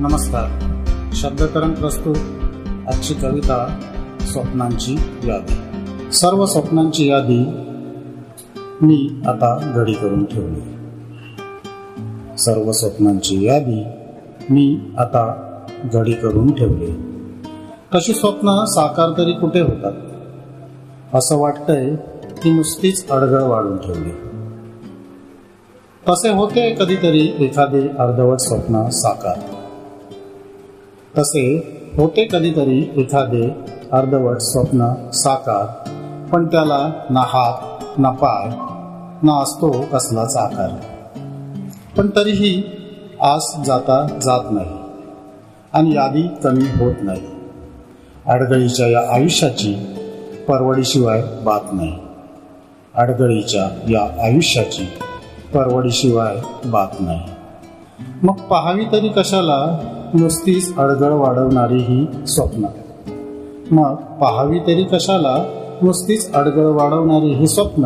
नमस्कार. शब्दकरण प्रस्तुत आजची कविता स्वप्नांची यादी. सर्व स्वप्नांची यादी मी आता घडी करून ठेवली. सर्व स्वप्नांची यादी मी आता घडी करून ठेवली. तशी स्वप्न साकार तरी कुठे होतात? असं वाटतंय ती नुसतीच अडगळ वाढून ठेवली. तसे होते कधीतरी एखादे अर्धवट स्वप्न साकार. तसे होते कधीतरी एखादे अर्धवट स्वप्न साकार पण त्याला ना हात ना पाय ना असतो कसलाच आकार. पण तरीही आस जाता जात नाही आणि यादी कमी होत नाही. अडगळीच्या या आयुष्याची परवडीशिवाय बात नाही. अडगळीच्या या आयुष्याची परवडीशिवाय बात नाही. मग पाहावी तरी कशाला नुसतीच अडगळ वाढवणारी ही स्वप्न. मग पाहावी तरी कशाला नुसतीच अडगळ वाढवणारी ही स्वप्न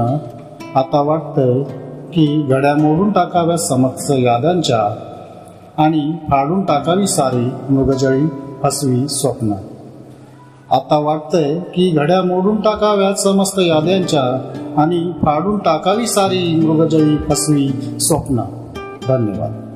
आता वाटतंय की घड्या मोडून टाकाव्या समक्ष याद्यांच्या आणि फाडून टाकावी सारी मृगजळी फसवी स्वप्न. आता वाटतंय की घड्या मोडून टाकाव्यात समस्त याद्यांच्या आणि फाडून टाकावी सारी मृगजयी फसवी स्वप्न. धन्यवाद.